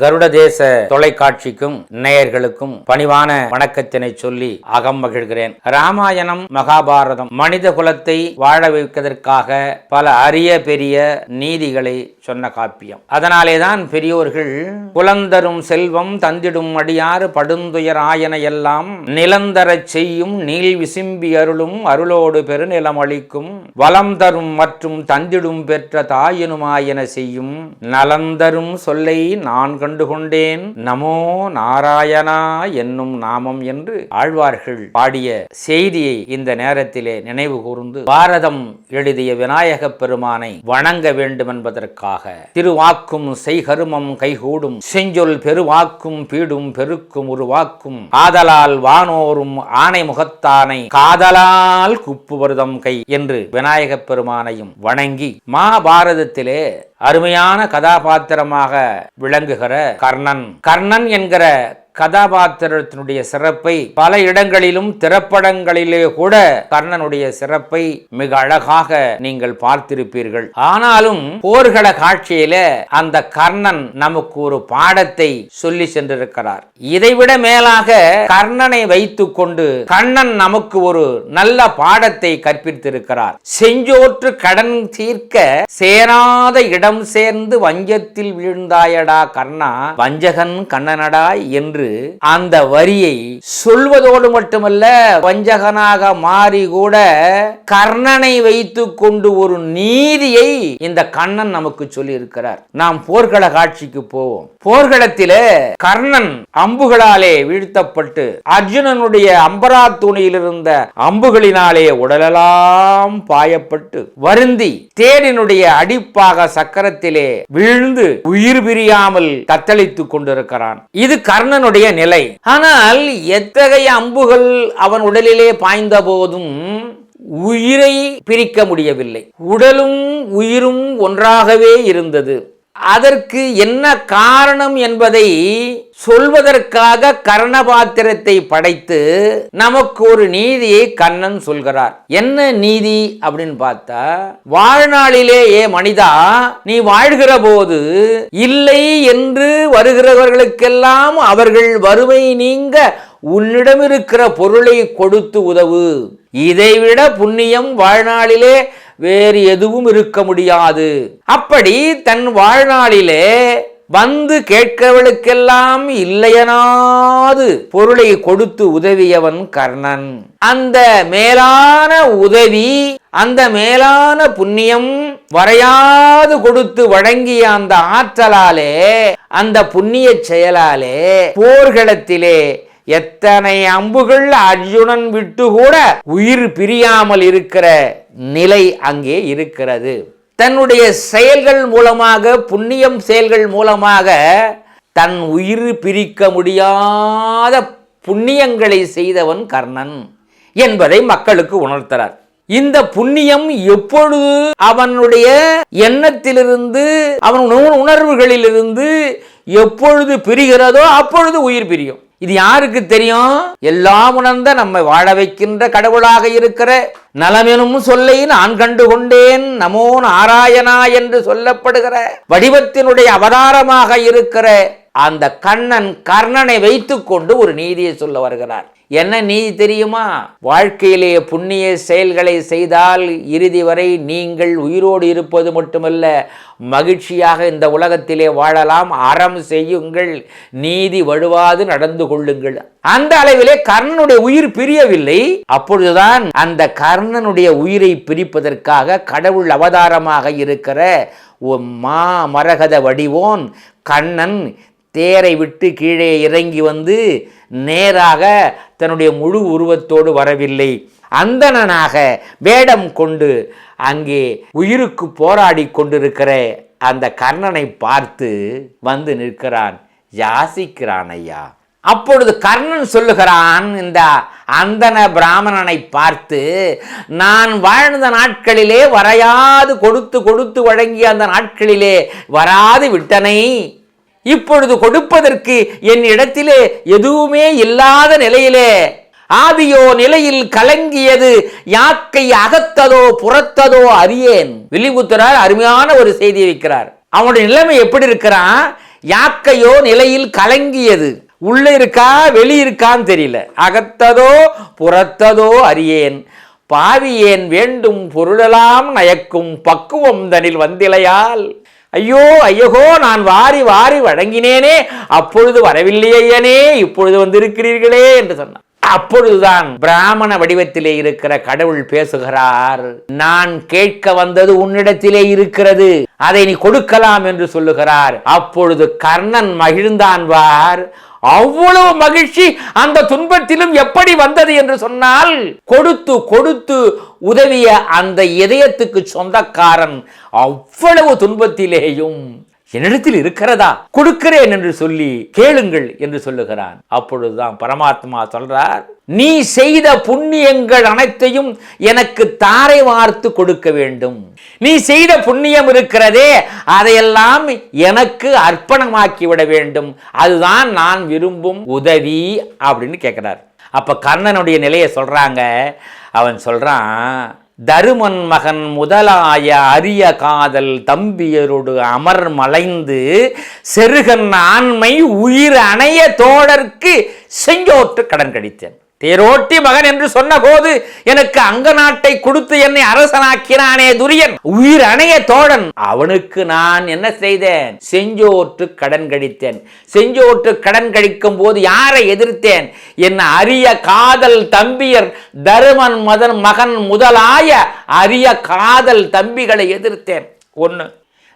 கருடதேச தொலைக்காட்சிக்கும் நேயர்களுக்கும் பணிவான வணக்கத்தினை சொல்லி அகம் மகிழ்கிறேன். ராமாயணம் மகாபாரதம் மனித குலத்தை வாழ வைப்பதற்காக பல அரிய பெரிய நீதிகளை சொன்ன காப்பியம். அதனாலேதான் பெரியோர்கள் குலந்தரும் செல்வம் தந்திடும் அடியாறு படுந்துயர் ஆயன எல்லாம் நிலந்தரச் செய்யும் நீள் விசும்பி அருளும் அருளோடு பெருநிலம் அளிக்கும் வளம் தரும் மற்றும் தந்திடும் பெற்ற தாயினுமாயன செய்யும் நலந்தரும் சொல்லை நான்கு கண்டு கொண்டேன் நமோ நாராயணா என்னும் நாமம் என்று ஆழ்வார்கள் பாடிய செய்தியை இந்த நேரத்திலே நினைவு கூர்ந்து பாரதம் எழுதிய விநாயகப் பெருமானை வணங்க வேண்டும் என்பதற்காக திருவாக்கும் செய்கருமம் கைகூடும் செஞ்சொல் பெருவாக்கும் பீடும் பெருக்கும் உருவாக்கும் ஆதலால் வானோரும் ஆணை முகத்தானை காதலால் குப்புவருதம் கை என்று விநாயகப் பெருமானையும் வணங்கி மகாபாரதத்திலே அருமையான கதாபாத்திரமாக விளங்குகிற கர்ணன். கர்ணன் என்கிற கதாபாத்திரத்தினுடைய சிறப்பை பல இடங்களிலும் திரைப்படங்களிலே கூட கர்ணனுடைய சிறப்பை மிக அழகாக நீங்கள் பார்த்திருப்பீர்கள். ஆனாலும் போர்கள காட்சியில அந்த கர்ணன் நமக்கு ஒரு பாடத்தை சொல்லி சென்றிருக்கிறார். இதைவிட மேலாக கர்ணனை வைத்துக் கொண்டு கண்ணன் நமக்கு ஒரு நல்ல பாடத்தை கற்பித்திருக்கிறார். செஞ்சோற்று கடன் தீர்க்க சேராத இடம் சேர்ந்து வஞ்சத்தில் வீழ்ந்தாயடா கர்ணா வஞ்சகன் கண்ணனடா என்று அந்த வரியை சொல்வதோடு மட்டுமல்ல வஞ்சகனாக மாறி கூட கர்ணனை வைத்துக் கொண்டு ஒரு நீதியை இந்த கண்ணன் நமக்கு சொல்லி இருக்கிறார் நாம் போர்கள காட்சிக்கு போவோம். போர்க்களத்திலே கர்ணன் அம்புகளாலே வீழ்த்தப்பட்டு அர்ஜுனனுடைய அம்பரா துணியில் இருந்த அம்புகளினாலே உடலெல்லாம் பாயப்பட்டு வருந்தி தேனினுடைய அடிப்பாக சக்கரத்திலே விழுந்து உயிர் பிரியாமல் தத்தளித்துக் கொண்டிருக்கிறான். இது கர்ணனுடைய நிலை. ஆனால் எத்தகைய அம்புகள் அவன் உடலிலே பாய்ந்த போதும் உயிரை பிரிக்க முடியவில்லை. உடலும் உயிரும் ஒன்றாகவே இருந்தது. அதற்கு என்ன காரணம் என்பதை சொல்வதற்காக கர்ணபாத்திரத்தை படைத்து நமக்கு ஒரு நீதியை கண்ணன் சொல்கிறார். என்ன நீதி அப்படின்னு பார்த்தா வாழ்நாளிலே ஏ மனிதா நீ வாழ்கிற போது இல்லை என்று வருகிறவர்களுக்கெல்லாம் அவர்கள் வறுமை நீங்க உன்னிடம் இருக்கிற பொருளை கொடுத்து உதவு. இதைவிட புண்ணியம் வாழ்நாளிலே வேறு எதுவும் இருக்க முடியாது. அப்படி தன் வாழ்நாளிலே வந்து கேட்கிறவளுக்கெல்லாம் இல்லையனாது பொருளை கொடுத்து உதவியவன் கர்ணன். அந்த மேலான உதவி அந்த மேலான புண்ணியம் வரையாது கொடுத்து வழங்கிய அந்த ஆற்றலாலே அந்த புண்ணிய செயலாலே போர்களத்திலே எத்தனை அம்புகள் அர்ஜுனன் விட்டு கூட உயிர் பிரியாமல் இருக்கிற நிலை அங்கே இருக்கிறது. தன்னுடைய செயல்கள் மூலமாக புண்ணியம் செயல்கள் மூலமாக தன் உயிர் பிரிக்க முடியாத புண்ணியங்களை செய்தவன் கர்ணன் என்பதை மக்களுக்கு உணர்த்துறார். இந்த புண்ணியம் எப்பொழுது அவனுடைய எண்ணத்திலிருந்து அவன் உணர்வுகளிலிருந்து எப்பொழுது பிரிகிறதோ அப்பொழுது உயிர் பிரியும். இது யாருக்கு தெரியும்? எல்லாம் உணர்ந்த நம்மை வாழ வைக்கின்ற கடவுளாக இருக்கிற நலமெனும் சொல்லை நான் கண்டு கொண்டேன் நமோ நாராயணா என்று சொல்லப்படுகிற வடிவத்தினுடைய அவதாரமாக இருக்கிற அந்த கண்ணன் கர்ணனை வைத்துக்கொண்டு ஒரு நீதியை சொல்ல வருகிறார். என்ன நீதி தெரியுமா? வாழ்க்கையிலே புண்ணிய செயல்களை செய்தால் இறுதி வரை நீங்கள் உயிரோடு இருப்பது மட்டுமல்ல மகிழ்ச்சியாக இந்த உலகத்திலே வாழலாம். அறம் செய்யுங்கள் நீதி வழுவாது நடந்து கொள்ளுங்கள். அந்த அளவிலே கர்ணனுடைய உயிர் பிரியவில்லை. அப்பொழுதுதான் அந்த கர்ணனுடைய உயிரை பிரிப்பதற்காக கடவுள் அவதாரமாக இருக்கிற மா மரகத வடிவோன் கண்ணன் தேரை விட்டு கீழே இறங்கி வந்து நேராக தன்னுடைய முழு உருவத்தோடு வரவில்லை. அந்தணனாக வேடம் கொண்டு அங்கே உயிருக்கு போராடி கொண்டிருக்கிற அந்த கர்ணனை பார்த்து வந்து நிற்கிறான். யாசிக்கிறான் ஐயா. அப்பொழுது கர்ணன் சொல்லுகிறான் இந்த அந்தன பிராமணனை பார்த்து நான் வாழ்ந்த நாட்களிலே வரையாது கொடுத்து கொடுத்து வழங்கிய அந்த நாட்களிலே வராது விட்டனை. இப்பொழுது கொடுப்பதற்கு என் இடத்திலே எதுவுமே இல்லாத நிலையிலே ஆதியோ நிலையில் கலங்கியது யாக்கை அகத்ததோ புறத்ததோ அறியேன். வில்லிபுத்தரார் அருமையான ஒரு செய்தி வைக்கிறார். அவனுடைய நிலைமை எப்படி இருக்கிறான் யாக்கையோ நிலையில் கலங்கியது. உள்ள இருக்கா வெளி இருக்கான்னு தெரியல. அகத்ததோ புறத்ததோ அறியேன். பாவியேன் வேண்டும் பொருளெல்லாம் நயக்கும் பக்குவம் தனில் வந்திலையால்? ஐயோ ஐயகோ நான் வாரி வாரி வழங்கினேனே அப்பொழுது வரவில்லையனே இப்பொழுது வந்திருக்கிறீர்களே என்று சொன்னான். அப்பொழுதுதான் பிராமண வடிவத்திலே இருக்கிற கடவுள் பேசுகிறார். நான் கேட்க வந்தது உன்னிடத்திலே இருக்கிறது அதை நீ கொடுக்கலாம் என்று சொல்லுகிறார். அப்பொழுது கர்ணன் மகிழ்ந்தான் வார். அவ்வளவு மகிழ்ச்சி அந்த துன்பத்திலும் எப்படி வந்தது என்று சொன்னால் கொடுத்து கொடுத்து உதவிய அந்த இதயத்துக்கு சொந்தக்காரன் அவ்வளவு துன்பத்திலேயும் என்னிடத்தில் இருக்கிறதா? கொடுக்கிறேன் என்று சொல்லி கேளுங்கள் என்று சொல்லுகிறான். அப்பொழுதுதான் பரமாத்மா சொல்றார் நீ செய்த புண்ணியங்கள் அனைத்தையும் எனக்கு தாரை வார்த்து கொடுக்க வேண்டும். நீ செய்த புண்ணியம் இருக்கிறதே அதையெல்லாம் எனக்கு அர்ப்பணமாக்கி விட வேண்டும். அதுதான் நான் விரும்பும் உதவி அப்படின்னு கேட்கிறார். அப்ப கர்ணனுடைய நிலையை சொல்றாங்க. அவன் சொல்றான் தருமன் மகன் முதலாய அரிய காதல் தம்பியரோடு அமர் மலைந்து செருகன் ஆண்மை உயிர் அணைய தோழர்க்கு செஞ்சோற்று கடன் கடித்தேன். தேரோட்டி மகன் என்று சொன்னபோது எனக்கு அங்க நாட்டை கொடுத்து என்னை அரசனாக்கினானே துரியன். உயிர் அணைய தோழன். அவனுக்கு நான் என்ன செய்தேன்? செஞ்சோற்று கடன் கழித்தேன். செஞ்சோற்று கடன் கழிக்கும் போது யாரை எதிர்த்தேன்? என் அரிய காதல் தம்பியர் தருமன் மதன் மகன் முதலாய அரிய காதல் தம்பிகளை எதிர்த்தேன். ஒன்று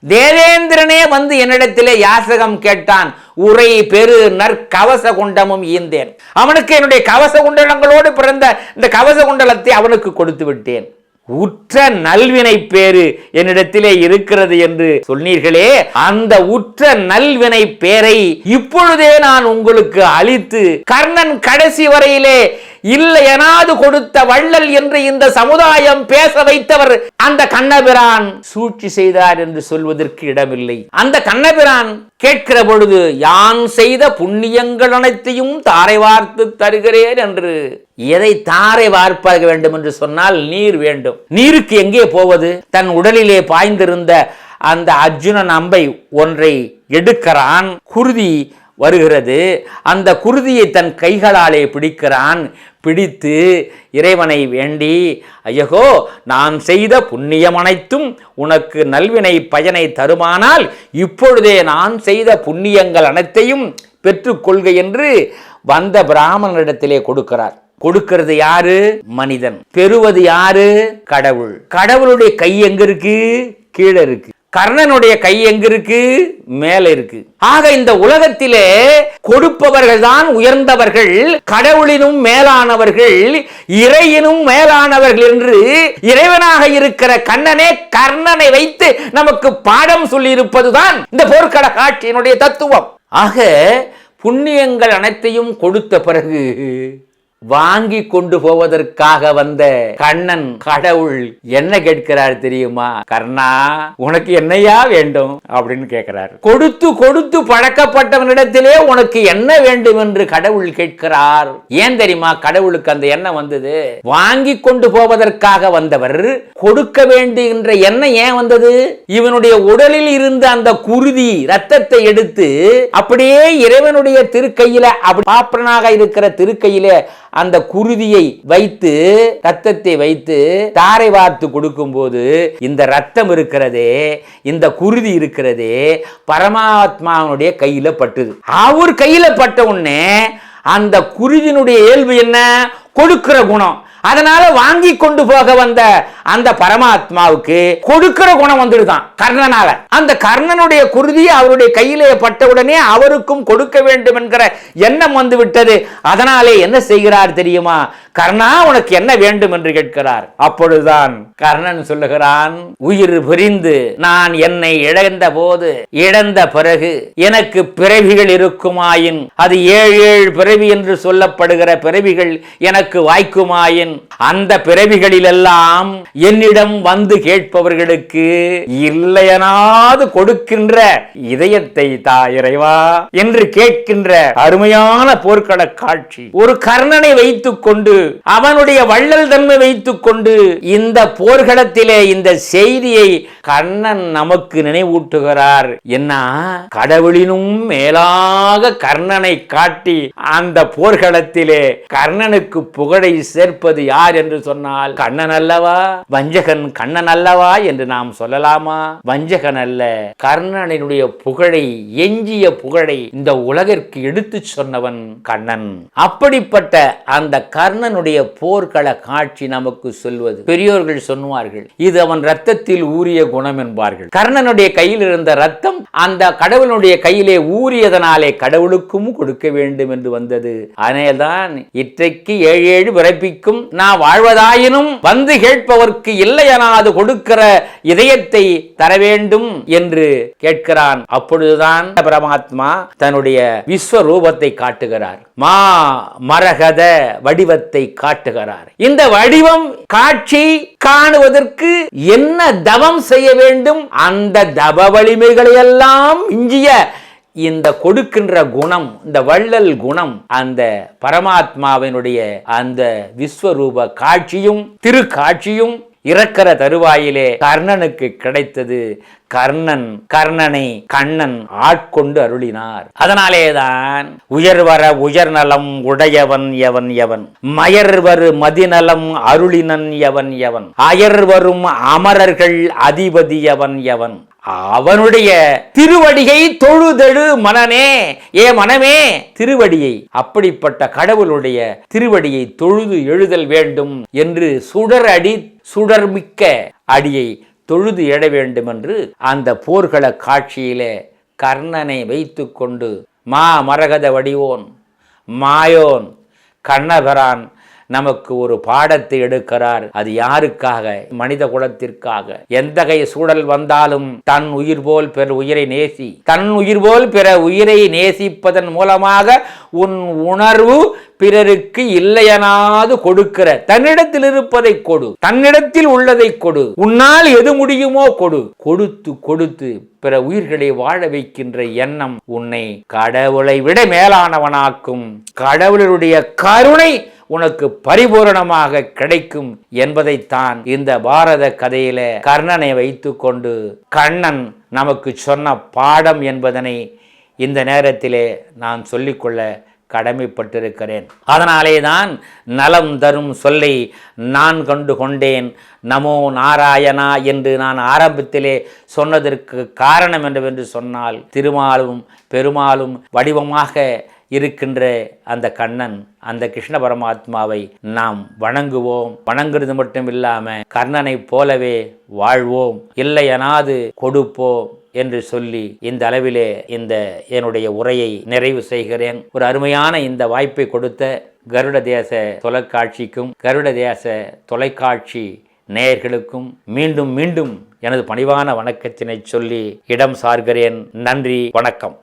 தேவேந்திரனே வந்து என்னிடத்திலே யாசகம் கேட்டான். உரை பெரு நற்கவச குண்டமும் ஈந்தேன். அவனுக்கு என்னுடைய கவச குண்டலங்களோடு பிறந்த இந்த கவச குண்டலத்தை அவனுக்கு கொடுத்து விட்டேன். உற்ற நல்வினை பேரு என்னிடத்திலே இருக்கிறது என்று சொன்னீர்களே அந்த உற்ற நல்வினை பேரை இப்பொழுதே நான் உங்களுக்கு அளித்து கர்ணன் கடைசி வரையிலே இல்லை எனாது கொடுத்த வள்ளல் என்று இந்த சமுதாயம் பேச வைத்தவர் அந்த கண்ணபிரான். சூழ்ச்சி செய்தார் என்று சொல்வதற்கு இடமில்லை. அந்த கண்ணபிரான் கேட்கிற பொழுது யான் செய்த புண்ணியங்கள் அனைத்தையும் தாரை வார்த்து தருகிறேன் என்று. எதை தாரை வார்ப்பாக வேண்டும் என்று சொன்னால் நீர் வேண்டும். நீருக்கு எங்கே போவது? தன் உடலிலே பாய்ந்திருந்த அந்த அர்ஜுனன் அம்பை ஒன்றை எடுக்கிறான். குருதி வருகிறது. அந்த குருதியை தன் கைகளாலே பிடிக்கிறான். பிடித்து இறைவனை வேண்டி ஐயகோ நான் செய்த புண்ணியம் அனைத்தும் உனக்கு நல்வினை பயனை தருமானால் இப்பொழுதே நான் செய்த புண்ணியங்கள் அனைத்தையும் பெற்றுக்கொள்க என்று வந்த பிராமணனிடத்திலே கொடுக்கிறார். கொடுக்கிறது யாரு? மனிதன். பெறுவது யாரு? கடவுள். கடவுளுடைய கை எங்க இருக்கு கீழே இருக்கு. கர்ணனுடைய கை எங்க இருக்கு மேல இருக்கு ஆக இந்த உலகத்திலே கொடுப்பவர்கள் தான் உயர்ந்தவர்கள் கடவுளினும் மேலானவர்கள் இறையினும் மேலானவர்கள் என்று இறைவனாக இருக்கிற கண்ணனே கர்ணனை வைத்து நமக்கு பாடம் சொல்லி இருப்பதுதான் இந்த போர்க்கட காட்சியினுடைய தத்துவம். ஆக புண்ணியங்கள் அனைத்தையும் கொடுத்த பிறகு வாங்கி கொண்டு போவதற்காக வந்த கண்ணன் கடவுள் என்ன கேட்கிறார் தெரியுமா? கர்ணா உனக்கு என்னையா வேண்டும்? அப்படின்னு கேட்கிறார். கொடுத்து கொடுத்து பழக்கப்பட்டவனிடத்திலே உனக்கு என்ன வேண்டும்? என்று கடவுள் கேட்கிறார். ஏன் தெரியுமா? கடவுளுக்கு அந்த எண்ணம் வந்தது. வாங்கி கொண்டு போவதற்காக வந்தவர் கொடுக்க வேண்டுகின்ற எண்ணம் ஏன் வந்தது? இவனுடைய உடலில் இருந்த அந்த குருதி ரத்தத்தை எடுத்து அப்படியே இறைவனுடைய திருக்கையில அப்படி பாப்பனாக இருக்கிற திருக்கையில அந்த குருதியை வைத்து ரத்தத்தை வைத்து தாரை வார்த்து கொடுக்கும்போது இந்த ரத்தம் இருக்கிறதே இந்த குருதி இருக்கிறதே பரமாத்மாவனுடைய கையில பட்டுது. அவர் கையில பட்ட உடனே அந்த குருதியினுடைய இயல்பு என்ன? கொடுக்கிற குணம். அதனால வாங்கி கொண்டு போக வந்த அந்த பரமாத்மாவுக்கு கொடுக்கிற குணம் வந்துடுதான் கர்ணனால. அந்த கர்ணனுடைய குருதி அவருடைய கையிலே பட்டவுடனே அவருக்கும் கொடுக்க வேண்டும் என்கிற எண்ணம் வந்து விட்டது அதனாலே என்ன செய்கிறார் தெரியுமா? கர்ணா உனக்கு என்ன வேண்டும் என்று கேட்கிறார். அப்பொழுதுதான் கர்ணன் சொல்லுகிறான் உயிர் புரிந்து நான் என்னை இழந்த போது இழந்த பிறகு எனக்கு பிறவிகள் இருக்குமாயின் அது ஏழு ஏழு பிறவி என்று சொல்லப்படுகிற பிறவிகள் எனக்கு வாய்க்குமாயின் அந்த பிறவிகளிலெல்லாம் என்னிடம் வந்து கேட்பவர்களுக்கு இல்லையனாது கொடுக்கின்ற இதயத்தை தா இறைவா என்று கேட்கின்ற அருமையான போர்க்கள காட்சி. ஒரு கர்ணனை வைத்துக் கொண்டு அவனுடைய வள்ளல் தன்மை வைத்துக் கொண்டு இந்த போர்க்களத்திலே இந்த செய்தியை கண்ணன் நமக்கு நினைவூட்டுகிறார். என்ன? கடவுளினும் மேலாக கர்ணனை காட்டி அந்த போர்க்களத்திலே கர்ணனுக்கு புகழை சேர்ப்பது யார் என்று சொன்னால் கண்ணன் அல்லவா? வஞ்சகன் கண்ணன் அல்லவா என்று நாம் சொல்லலாமா? வஞ்சகன் அல்ல. கர்ணனினுடைய புகழை எஞ்சிய புகழை இந்த உலகிற்கு எடுத்துச் சொன்னவன் கண்ணன். அப்படிப்பட்ட அந்த கர்ணன் கர்ணனுடைய போர்க்கள காட்சி நமக்கு சொல்வது. பெரியோர்கள் சொன்னார்கள் இது அவன் ரத்தத்தில் ஊறிய குணம் என்பார்கள். கர்ணனுடைய கையில் இருந்த ரத்தம் அந்த கடவுளுடைய கையிலே ஊறியதனாலே கடவுளுக்கும் கொடுக்க வேண்டும் என்று வந்தது. அதனால்தான் இற்றைக்கு ஏழு ஏழு பிறப்பிக்கும் நான் வாழ்வதாயினும் வந்து கேட்பவர்க்கு இல்லையனாது கொடுக்கிற இதயத்தை தர வேண்டும் என்று கேட்கிறான். அப்பொழுதுதான் பரமாத்மா தன்னுடைய விஸ்வரூபத்தை காட்டுகிறார். மா மரகத வடிவத்தை காட்டுகிறார். இந்த வடிவம் காட்சி காணுவதற்கு என்ன தவம் செய்ய வேண்டும்? அந்த தவ வலிமைகளை எல்லாம் இஞ்சிய இந்த கொடுக்கின்ற குணம் இந்த வள்ளல் குணம் அந்த பரமாத்மாவினுடைய அந்த விஸ்வரூப காட்சியும் திருக்காட்சியும் இறக்கிற தருவாயிலே கர்ணனுக்கு கிடைத்தது கர்ணன் கர்ணனை கண்ணன் ஆட்கொண்டு அருளினார். அதனாலேதான் உயர்வர உயர்நலம் உடையவன் எவன் எவன் மயர்வரு மதிநலம் அருளினன் எவன் எவன் அயர்வரும் அமரர்கள் அதிபதி எவன் எவன் அவனுடைய திருவடியை தொழுதெழு மனனே ஏ மனமே திருவடியை. அப்படிப்பட்ட கடவுளுடைய திருவடியை தொழுது எழுதல் வேண்டும் என்று சுடர் அடி சுடர்மிக்க அடியை தொழுது எழ வேண்டும் என்று அந்த போர்கள காட்சியிலே கர்ணனை வைத்துக்கொண்டு மா மரகத வடிவோன் மாயோன் கண்ணபரான் நமக்கு ஒரு பாடத்தை எடுக்கிறார். அது யாருக்காக? மனித குலத்திற்காக. எந்தகைய சூழல் வந்தாலும் தன் உயிர் போல் பிற உயிரை நேசி. தன் உயிர் போல் பிற உயிரை நேசிப்பதன் மூலமாக உன் உணர்வு பிறருக்கு இல்லையனாது கொடுக்கிற. தன்னிடத்தில் இருப்பதை கொடு. தன்னிடத்தில் உள்ளதை கொடு. உன்னால் எது முடியுமோ கொடு. கொடுத்து கொடுத்து பிற உயிர்களை வாழ வைக்கின்ற எண்ணம் உன்னை கடவுளை விட மேலானவனாக்கும். கடவுளுடைய கருணை உனக்கு பரிபூரணமாக கிடைக்கும் என்பதைத்தான் இந்த பாரத கதையில கர்ணனை வைத்துக்கொண்டு கண்ணன் நமக்கு சொன்ன பாடம் என்பதனை இந்த நேரத்திலே நான் சொல்லிக்கொள்ள கடமைப்பட்டிருக்கிறேன். அதனாலே தான் நலம் தரும் சொல்லை நான் கண்டு கொண்டேன். நமோ நாராயணா என்று நான் ஆரம்பத்திலே சொன்னதற்கு காரணம் என்னவென்று சொன்னால் திருமாலும் பெருமாளும் வடிவமாக இருக்கின்ற அந்த கண்ணன் அந்த கிருஷ்ண பரமாத்மாவை நாம் வணங்குவோம். வணங்குறது மட்டும் இல்லாம கர்ணனை போலவே வாழ்வோம். இல்லையனாது கொடுப்போம் என்று சொல்லி இந்த அளவிலே இந்த என்னுடைய உரையை நிறைவு செய்கிறேன். ஒரு அருமையான இந்த வாய்ப்பை கொடுத்த கருட தேச தொலைக்காட்சிக்கும் கருட தேச தொலைக்காட்சி நேயர்களுக்கும் மீண்டும் மீண்டும் எனது பணிவான வணக்கத்தினை சொல்லி இடம் சார்கிறேன். நன்றி வணக்கம்.